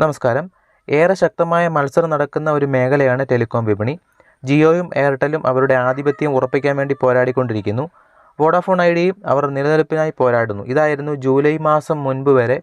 നമസ്കാരം. ഏറെ ശക്തമായ മത്സരം നടക്കുന്ന ഒരു മേഖലയാണ് ടെലികോം വിപണി. ജിയോയും എയർടെലും അവരുടെ ആധിപത്യം ഉറപ്പിക്കാൻ വേണ്ടി പോരാടിക്കൊണ്ടിരിക്കുന്നു. വോഡാഫോൺ ഐഡിയയും അവർ നിലനിൽപ്പിനായി പോരാടുന്നു. ഇതായിരുന്നു ജൂലൈ മാസം മുൻപ് വരെ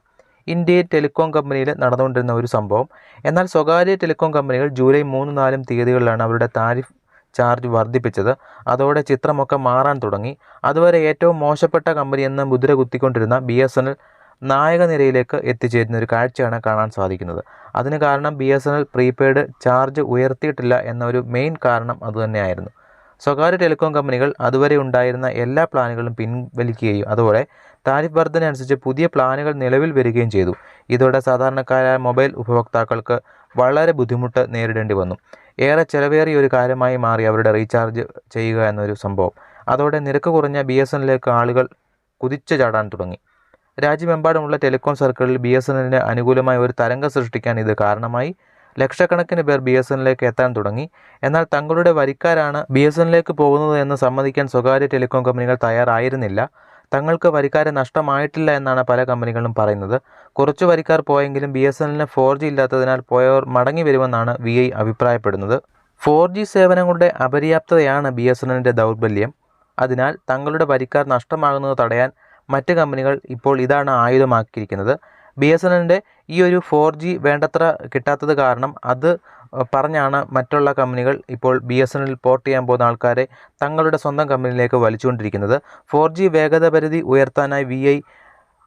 ഇന്ത്യയിൽ ടെലികോം കമ്പനിയിൽ നടന്നുകൊണ്ടിരുന്ന ഒരു സംഭവം. എന്നാൽ സ്വകാര്യ ടെലികോം കമ്പനികൾ ജൂലൈ മൂന്ന് നാലും തീയതികളിലാണ് അവരുടെ താരിഫ് ചാർജ് വർദ്ധിപ്പിച്ചത്. അതോടെ ചിത്രമൊക്കെ മാറാൻ തുടങ്ങി. അതുവരെ ഏറ്റവും മോശപ്പെട്ട കമ്പനി എന്ന മുദ്ര കുത്തിക്കൊണ്ടിരുന്ന ബി എസ് എൻ എൽ നായക നിരയിലേക്ക് എത്തിച്ചേരുന്ന ഒരു കാഴ്ചയാണ് കാണാൻ സാധിക്കുന്നത്. അതിന് കാരണം B S N L prepaid charge ഉയർത്തിയിട്ടില്ല എന്ന ഒരു മെയിൻ കാരണം അതുതന്നെയായിരുന്നു. സ്വകാര്യ ടെലികോം കമ്പനികൾ അതുവരെ ഉണ്ടായിരുന്ന എല്ലാ പ്ലാനുകളും പിൻവലിക്കുകയും അതുപോലെ താരിഫ് വർധന അനുസരിച്ച് പുതിയ പ്ലാനുകൾ നിലവിൽ വരികയും ചെയ്തു. ഇതോടെ സാധാരണക്കാരായ മൊബൈൽ ഉപഭോക്താക്കൾക്ക് വളരെ ബുദ്ധിമുട്ട് നേരിടേണ്ടി വന്നു. ഏറെ ചെലവേറിയ ഒരു കാര്യമായി മാറി അവരുടെ റീചാർജ് ചെയ്യുക എന്നൊരു സംഭവം. അതോടെ നിരക്ക് കുറഞ്ഞ ബി എസ് എന്നിലേക്ക് ആളുകൾ കുതിച്ചു ചാടാൻ തുടങ്ങി. രാജ്യമെമ്പാടുമുള്ള ടെലികോം സർക്കിളിൽ ബി എസ് എന്നിന് അനുകൂലമായ ഒരു തരംഗം സൃഷ്ടിക്കാൻ ഇത് കാരണമായി. ലക്ഷക്കണക്കിന് പേർ ബി എസ് എന്നിലേക്ക് എത്താൻ തുടങ്ങി. എന്നാൽ തങ്ങളുടെ വരിക്കാരാണ് ബി എസ് എന്നിലേക്ക് പോകുന്നത് എന്ന് സമ്മതിക്കാൻ സ്വകാര്യ ടെലികോം കമ്പനികൾ തയ്യാറായിരുന്നില്ല. തങ്ങൾക്ക് വരിക്കാരെ നഷ്ടമായിട്ടില്ല എന്നാണ് പല കമ്പനികളും പറയുന്നത്. കുറച്ച് വരിക്കാർ പോയെങ്കിലും ബി എസ് എന്നിന് ഫോർ ജി ഇല്ലാത്തതിനാൽ പോയവർ മടങ്ങി വരുമെന്നാണ് വി ഐ അഭിപ്രായപ്പെടുന്നത്. ഫോർ ജി സേവനങ്ങളുടെ അപര്യാപ്തതയാണ് ബി എസ് എന്നിന്റെ ദൗർബല്യം. അതിനാൽ തങ്ങളുടെ വരിക്കാർ നഷ്ടമാകുന്നത് തടയാൻ മറ്റ് കമ്പനികൾ ഇപ്പോൾ ഇതാണ് ആയുധമാക്കിയിരിക്കുന്നത്. ബി എസ് എൻ എല്ലിന്റെ ഈ ഒരു ഫോർ ജി വേണ്ടത്ര കിട്ടാത്തത് കാരണം അത് പറഞ്ഞാണ് മറ്റുള്ള കമ്പനികൾ ഇപ്പോൾ B S N L port ചെയ്യാൻ പോകുന്ന ആൾക്കാരെ തങ്ങളുടെ സ്വന്തം കമ്പനിയിലേക്ക് വലിച്ചുകൊണ്ടിരിക്കുന്നത്. ഫോർ ജി വേഗത പരിധി ഉയർത്താനായി വി ഐ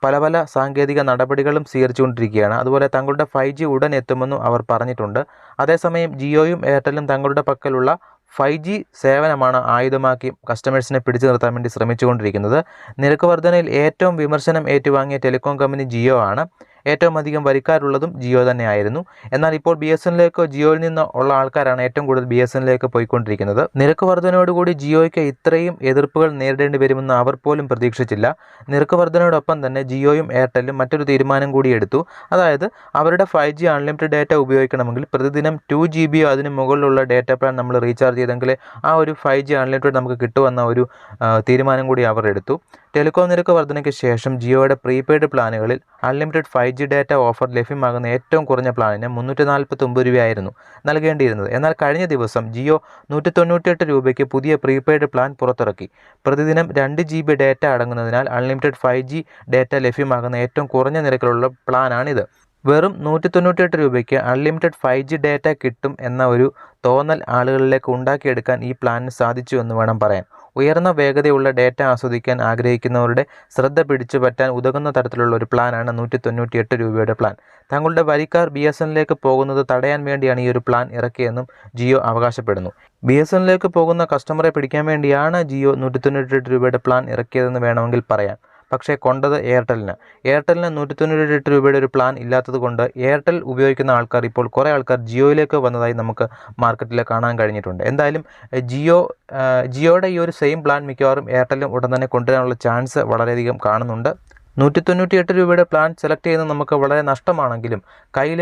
പല പല സാങ്കേതിക നടപടികളും സ്വീകരിച്ചുകൊണ്ടിരിക്കുകയാണ്. അതുപോലെ തങ്ങളുടെ ഫൈവ് ജി ഉടൻ എത്തുമെന്നും അവർ പറഞ്ഞിട്ടുണ്ട്. അതേസമയം ജിയോയും എയർടെലും തങ്ങളുടെ പക്കലുള്ള ഫൈവ് ജി സേവനമാണ് ആയുധമാക്കി കസ്റ്റമേഴ്സിനെ പിടിച്ചു നിർത്താൻ വേണ്ടി ശ്രമിച്ചുകൊണ്ടിരിക്കുന്നത്. നിരക്ക് വർധനയിൽ ഏറ്റവും വിമർശനം ഏറ്റുവാങ്ങിയ ടെലികോം കമ്പനി ജിയോ ആണ്. ഏറ്റവും അധികം വരിക്കാരുള്ളതും ജിയോ തന്നെയായിരുന്നു. എന്നാൽ ഇപ്പോൾ ബി എസ് എന്നിലേക്കോ ജിയോയിൽ നിന്ന് ഉള്ള ആൾക്കാരാണ് ഏറ്റവും കൂടുതൽ ബി എസ് എന്നിലേക്ക് പോയിക്കൊണ്ടിരിക്കുന്നത്. നിരക്ക് വർധനയോടുകൂടി ജിയോയ്ക്ക് ഇത്രയും എതിർപ്പുകൾ നേരിടേണ്ടി വരുമെന്ന് അവർ പോലും പ്രതീക്ഷിച്ചില്ല. നിരക്ക് വർധനയോടൊപ്പം തന്നെ ജിയോയും എയർടെല്ലും മറ്റൊരു തീരുമാനം കൂടി എടുത്തു. അതായത് അവരുടെ ഫൈവ് ജി അൺലിമിറ്റഡ് ഡാറ്റ ഉപയോഗിക്കണമെങ്കിൽ പ്രതിദിനം ടു ജി ബിയോ അതിന് മുകളിലുള്ള ഡാറ്റ പ്ലാൻ നമ്മൾ റീചാർജ് ചെയ്തെങ്കിൽ ആ ഒരു ഫൈവ് ജി അൺലിമിറ്റഡ് നമുക്ക് കിട്ടുമെന്ന ഒരു തീരുമാനം കൂടി അവർ എടുത്തു. ടെലികോം നിരക്ക് വർധനയ്ക്ക് ശേഷം ജിയോയുടെ prepaid പ്ലാനുകളിൽ unlimited five G data offer ലഭ്യമാകുന്ന ഏറ്റവും കുറഞ്ഞ പ്ലാനിന് മുന്നൂറ്റി നാൽപ്പത്തി ഒമ്പത് രൂപയായിരുന്നു നൽകേണ്ടിയിരുന്നത്. എന്നാൽ കഴിഞ്ഞ ദിവസം ജിയോ നൂറ്റി തൊണ്ണൂറ്റിയെട്ട് രൂപയ്ക്ക് പുതിയ പ്രീപെയ്ഡ് പ്ലാൻ പുറത്തിറക്കി. പ്രതിദിനം രണ്ട് ജി ബി ഡാറ്റ അടങ്ങുന്നതിനാൽ അൺലിമിറ്റഡ് ഫൈവ് ജി ഡാറ്റ ലഭ്യമാകുന്ന ഏറ്റവും കുറഞ്ഞ നിരക്കിലുള്ള പ്ലാനാണിത്. വെറും നൂറ്റി തൊണ്ണൂറ്റിയെട്ട് രൂപയ്ക്ക് അൺലിമിറ്റഡ് ഫൈവ് ജി ഡാറ്റ കിട്ടും എന്ന ഒരു തോന്നൽ ആളുകളിലേക്ക് ഉണ്ടാക്കിയെടുക്കാൻ ഈ പ്ലാനിന് സാധിച്ചു എന്ന് വേണം പറയാൻ. ഉയർന്ന വേഗതയുള്ള ഡേറ്റ ആസ്വദിക്കാൻ ആഗ്രഹിക്കുന്നവരുടെ ശ്രദ്ധ പിടിച്ചു പറ്റാൻ ഉതകുന്ന തരത്തിലുള്ള ഒരു പ്ലാനാണ് നൂറ്റി തൊണ്ണൂറ്റിയെട്ട് രൂപയുടെ പ്ലാൻ. തങ്ങളുടെ വരിക്കാർ ബി എസ് എന്നിലേക്ക് പോകുന്നത് തടയാൻ വേണ്ടിയാണ് ഈ ഒരു പ്ലാൻ ഇറക്കിയെന്നും ജിയോ അവകാശപ്പെടുന്നു. ബി എസ് എന്നിലേക്ക് പോകുന്ന കസ്റ്റമറെ പിടിക്കാൻ വേണ്ടിയാണ് ജിയോ നൂറ്റി തൊണ്ണൂറ്റിയെട്ട് രൂപയുടെ പ്ലാൻ ഇറക്കിയതെന്ന് വേണമെങ്കിൽ പറയാം. പക്ഷേ കൊണ്ടത് എയർടെലിന് എയർടെലിന് നൂറ്റി തൊണ്ണൂറ്റെട്ട് രൂപയുടെ ഒരു പ്ലാൻ ഇല്ലാത്തത് കൊണ്ട് എയർടെൽ ഉപയോഗിക്കുന്ന ആൾക്കാർ ഇപ്പോൾ കുറേ ആൾക്കാർ ജിയോയിലേക്ക് വന്നതായി നമുക്ക് മാർക്കറ്റിൽ കാണാൻ കഴിഞ്ഞിട്ടുണ്ട്. എന്തായാലും ജിയോ ജിയോയുടെ ഈ ഒരു സെയിം പ്ലാൻ മിക്കവാറും എയർടെലും ഉടൻ തന്നെ കൊണ്ടുവരാനുള്ള ചാൻസ് വളരെയധികം കാണുന്നുണ്ട്. നൂറ്റി തൊണ്ണൂറ്റി എട്ട് രൂപയുടെ പ്ലാൻ സെലക്ട് ചെയ്യുന്നത് നമുക്ക് വളരെ നഷ്ടമാണെങ്കിലും കയ്യിൽ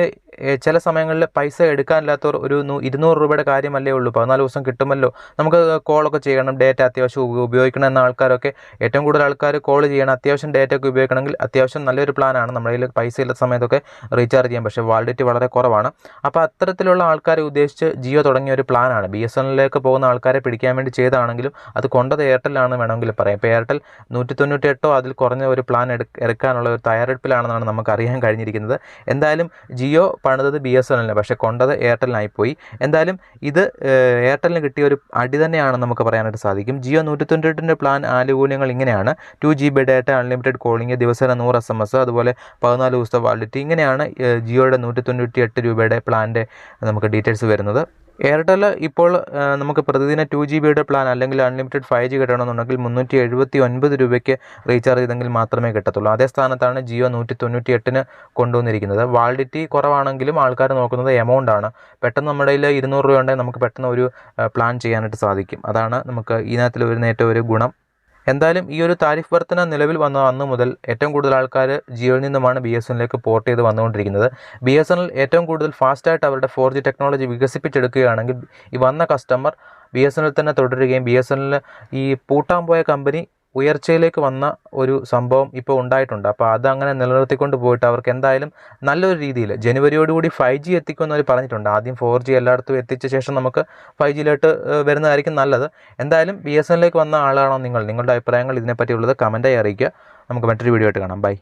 ചില സമയങ്ങളിൽ പൈസ എടുക്കാനില്ലാത്തവർ ഒരു ഇരുന്നൂറ് രൂപയുടെ കാര്യമല്ലേ ഉള്ളൂ. പതിനാല് ദിവസം കിട്ടുമല്ലോ. നമുക്ക് കോളൊക്കെ ചെയ്യണം. ഡേറ്റ അത്യാവശ്യം ഉപയോഗിക്കണം എന്ന ആൾക്കാരൊക്കെ. ഏറ്റവും കൂടുതൽ ആൾക്കാർ കോൾ ചെയ്യണം. അത്യാവശ്യം ഡേറ്റ ഒക്കെ ഉപയോഗിക്കണമെങ്കിൽ അത്യാവശ്യം നല്ലൊരു പ്ലാനാണ് നമ്മുടെ കയ്യിൽ പൈസ ഇല്ലാത്ത സമയത്തൊക്കെ റീചാർജ് ചെയ്യാം. പക്ഷേ വാലിഡിറ്റി വളരെ കുറവാണ്. അപ്പോൾ അത്തരത്തിലുള്ള ആൾക്കാരെ ഉദ്ദേശിച്ച് ജിയോ തുടങ്ങിയ ഒരു പ്ലാനാണ് ബി എസ് എന്നിലേക്ക് പോകുന്ന ആൾക്കാരെ പിടിക്കാൻ വേണ്ടി ചെയ്താണെങ്കിലും അത് കൊണ്ടത് ആണ് വേണമെങ്കിൽ പറയാം. ഇപ്പോൾ എയർടെൽ നൂറ്റി തൊണ്ണൂറ്റി എട്ടോ അതിൽ കുറഞ്ഞ ഒരു പ്ലാൻ എടുക്കാനുള്ള ഒരു തയ്യാറെടുപ്പിലാണെന്നാണ് നമുക്ക് അറിയാൻ കഴിഞ്ഞിരിക്കുന്നത്. എന്തായാലും ജിയോ പണിതത് ബി എസ് എൻ പക്ഷേ കൊണ്ടത് എയർടെലിനായിപ്പോയി എന്തായാലും ഇത് എയർടെലിന് കിട്ടിയ ഒരു അടി തന്നെയാണ് നമുക്ക് പറയാനായിട്ട് സാധിക്കും. ജിയോ നൂറ്റി തൊണ്ണൂറ്റെട്ടിന്റെ പ്ലാൻ ആനുകൂല്യങ്ങൾ ഇങ്ങനെയാണ്. Two G B data unlimited calling ദിവസേന നൂറ് എസ് എം എസ് അതുപോലെ പതിനാല് ദിവസത്തെ വാലിഡിറ്റി. ഇങ്ങനെയാണ് ജിയോയുടെ നൂറ്റി എട്ട് രൂപയുടെ പ്ലാന്റെ നമുക്ക് ഡീറ്റെയിൽസ് വരുന്നത്. എയർടെൽ ഇപ്പോൾ നമുക്ക് പ്രതിദിന ടു ജി ബിയുടെ പ്ലാൻ അല്ലെങ്കിൽ അൺലിമിറ്റഡ് ഫൈവ് ജി കിട്ടണമെന്നുണ്ടെങ്കിൽ മുന്നൂറ്റി എഴുപത്തി ഒൻപത് രൂപയ്ക്ക് റീചാർജ് ചെയ്തെങ്കിൽ മാത്രമേ കിട്ടത്തുള്ളൂ. അതേ സ്ഥാനത്താണ് ജിയോ നൂറ്റി തൊണ്ണൂറ്റി എട്ടിന് കൊണ്ടുവന്നിരിക്കുന്നത്. വാലിഡിറ്റി കുറവാണെങ്കിലും ആൾക്കാർ നോക്കുന്നത് എമൗണ്ട് ആണ്. പെട്ടെന്ന് നമ്മുടെ കയ്യിൽ ഇരുന്നൂറ് രൂപ ഉണ്ടെങ്കിൽ നമുക്ക് പെട്ടെന്ന് ഒരു പ്ലാൻ ചെയ്യാനായിട്ട് സാധിക്കും. അതാണ് നമുക്ക് ഇതിനകത്തിൽ വരുന്ന ഏറ്റവും ഒരു ഗുണം. എന്തായാലും ഈ ഒരു താരിഫ് വർധന നിലവിൽ വന്ന അന്ന് മുതൽ ഏറ്റവും കൂടുതൽ ആൾക്കാർ ജിയോയിൽ നിന്നുമാണ് ബി എസ് എന്നിലേക്ക് പോർട്ട് ചെയ്ത് വന്നുകൊണ്ടിരിക്കുന്നത്. ബി എസ് എൻ ഏറ്റവും കൂടുതൽ ഫാസ്റ്റായിട്ട് അവരുടെ ഫോർ ജി ടെക്നോളജി വികസിപ്പിച്ചെടുക്കുകയാണെങ്കിൽ ഈ വന്ന customer B S N L തന്നെ തുടരുകയും ബി എസ് എൻ എൽ ഈ പൂട്ടാൻ പോയ കമ്പനി ഉയർച്ചയിലേക്ക് വന്ന ഒരു സംഭവം ഇപ്പോൾ ഉണ്ടായിട്ടുണ്ട്. അപ്പോൾ അതങ്ങനെ നിലനിർത്തിക്കൊണ്ട് പോയിട്ട് അവർക്ക് എന്തായാലും നല്ലൊരു രീതിയിൽ ജനുവരിയോടുകൂടി ഫൈവ് ജി എത്തിക്കുമെന്ന് അവർ പറഞ്ഞിട്ടുണ്ട്. ആദ്യം ഫോർ ജി എല്ലായിടത്തും എത്തിച്ച ശേഷം നമുക്ക് ഫൈവ് ജിയിലോട്ട് വരുന്നതായിരിക്കും നല്ലത്. എന്തായാലും ബി എസ് എന്നിലേക്ക് വന്ന ആളാണോ നിങ്ങൾ? നിങ്ങളുടെ അഭിപ്രായങ്ങൾ ഇതിനെപ്പറ്റിയുള്ളത് കമന്റായി അറിയിക്കുക. നമുക്ക് മറ്റൊരു വീഡിയോ ആയിട്ട് കാണാം. ബൈ